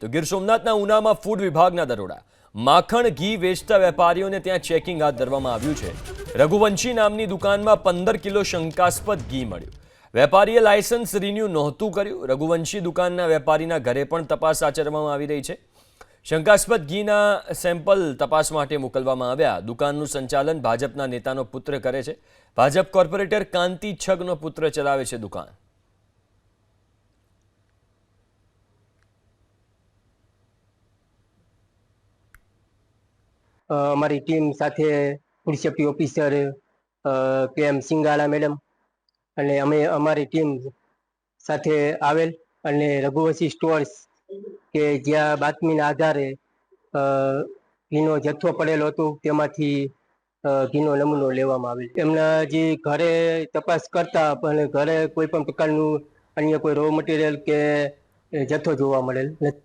તો ગીર સોમનાથના ઉનામાં ફૂડ વિભાગના દરોડા. માખણ, ઘી વેચતા વેપારીઓને ત્યાં ચેકિંગ હાથ ધરવામાં આવ્યું છે. રઘુવંશી નામની દુકાનમાં પંદર કિલો શંકાસ્પદ ઘી મળ્યું. વેપારીએ લાયસન્સ રિન્યૂ નહોતું કર્યું. રઘુવંશી દુકાનના વેપારીના ઘરે પણ તપાસ આચરવામાં આવી રહી છે. શંકાસ્પદ ઘીના સેમ્પલ તપાસ માટે મોકલવામાં આવ્યા. દુકાનનું સંચાલન ભાજપના નેતાનો પુત્ર કરે છે. ભાજપ કોર્પોરેટર કાંતિ છગનો પુત્ર ચલાવે છે દુકાન. અમારી ટીમ સાથે ફૂડ સેફ્ટી ઓફિસર કે એમ સિંગાલા મેડમ અને અમે, અમારી ટીમ સાથે આવેલ અને રઘુવંશી સ્ટોર્સ કે જ્યાં બાતમીના આધારે ઘીનો જથ્થો પડેલો હતો તેમાંથી ઘીનો નમૂનો લેવામાં આવેલ. એમના જે ઘરે તપાસ કરતા પણ ઘરે કોઈ પણ પ્રકારનું અન્ય કોઈ રો મટીરિયલ કે જથ્થો જોવા મળેલ નથી.